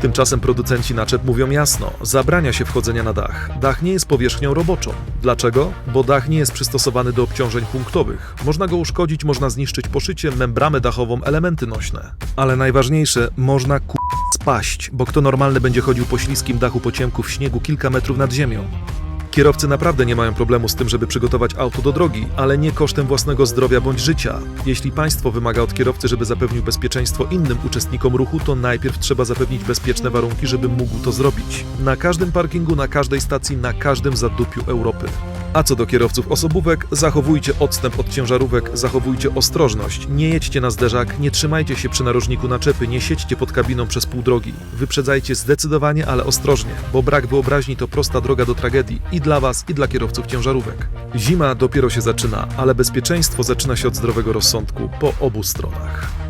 Tymczasem producenci naczep mówią jasno, zabrania się wchodzenia na dach. Dach nie jest powierzchnią roboczą. Dlaczego? Bo dach nie jest przystosowany do obciążeń punktowych. Można go uszkodzić, można zniszczyć poszycie, membramę dachową, elementy nośne. Ale najważniejsze, można ku... spaść, bo kto normalny będzie chodził po śliskim dachu po ciemku w śniegu kilka metrów nad ziemią. Kierowcy naprawdę nie mają problemu z tym, żeby przygotować auto do drogi, ale nie kosztem własnego zdrowia bądź życia. Jeśli państwo wymaga od kierowcy, żeby zapewnił bezpieczeństwo innym uczestnikom ruchu, to najpierw trzeba zapewnić bezpieczne warunki, żeby mógł to zrobić. Na każdym parkingu, na każdej stacji, na każdym zadupiu Europy. A co do kierowców osobówek, zachowujcie odstęp od ciężarówek, zachowujcie ostrożność, nie jedźcie na zderzak, nie trzymajcie się przy narożniku naczepy, nie siedźcie pod kabiną przez pół drogi. Wyprzedzajcie zdecydowanie, ale ostrożnie, bo brak wyobraźni to prosta droga do tragedii i dla Was, i dla kierowców ciężarówek. Zima dopiero się zaczyna, ale bezpieczeństwo zaczyna się od zdrowego rozsądku po obu stronach.